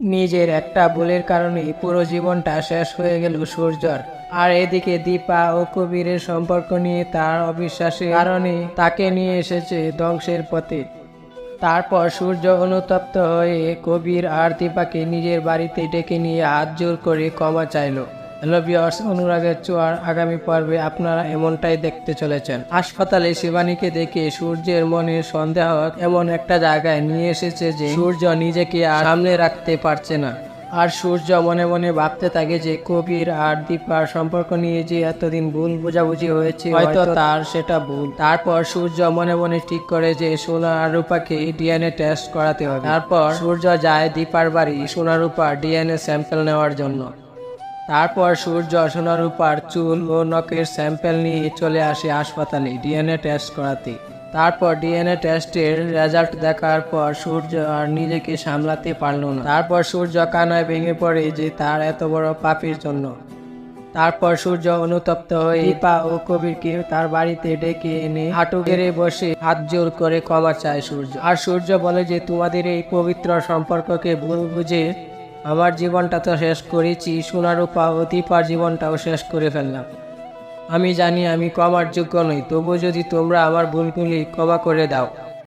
নিজের একটা ভুলের কারণে পুরো জীবনটা শেষ হয়ে গেল সূর্যর। আর এদিকে দীপা ও কবিরের সম্পর্ক নিয়ে তার অবিশ্বাসের কারণে তাকে নিয়ে এসেছে ধ্বংসের পথে। তারপর সূর্য অনুতপ্ত হয়ে কবির আর দীপাকে নিজের বাড়িতে ডেকে নিয়ে হাত জোর করে ক্ষমা চাইলো। হ্যালো বিয়ার্স অনুরাগের চোয়ার আগামী পর্বে আপনারা এমনটাই দেখতে চলেছেন হাসপাতালে শিবানীকে দেখে সূর্যের মনে সন্দেহ এমন একটা জায়গায় নিয়ে এসেছে যে সূর্য নিজেকে আর সামনে রাখতে পারছে না আর সূর্য মনে মনে ভাবতে থাকে যে কবির আর দীপার সম্পর্ক নিয়ে যে এতদিন ভুল বোঝাবুঝি হয়েছে হয়তো তার সেটা ভুল তারপর সূর্য মনে মনে ঠিক করে যে সোনা আর রূপাকে ডিএনএ টেস্ট করাতে হবে তারপর সূর্য যায় দীপার বাড়ি সোনা রূপার ডিএনএ স্যাম্পল নেওয়ার জন্য তারপর সূর্য সোনারূপার চুল ও নখের স্যাম্পেল নিয়ে চলে আসে হাসপাতালে ডিএনএ টেস্ট করাতে। তারপর ডিএনএ টেস্টের রেজাল্ট দেখার পর সূর্য আর নিজেকে সামলাতে পারল না। তারপর সূর্য কানায় ভেঙে পড়ে যে তার এত বড় পাপের জন্য। তারপর সূর্য অনুতপ্ত হয়ে দীপা ও কবিরকে তার বাড়িতে ডেকে এনে হাঁটু গেড়ে বসে হাত জোর করে ক্ষমা চায় সূর্য। আর সূর্য বলে যে, তোমাদের এই পবিত্র সম্পর্ককে ভুল বুঝে আমার জীবনটা তো শেষ করেছি সোনারূপা ও পার জীবনটাও শেষ করে ফেললাম। আমি জানি আমি কমার যোগ্য নই তবু যদি তোমরা আমার ভুলগুলি ক্ষমা করে দাও।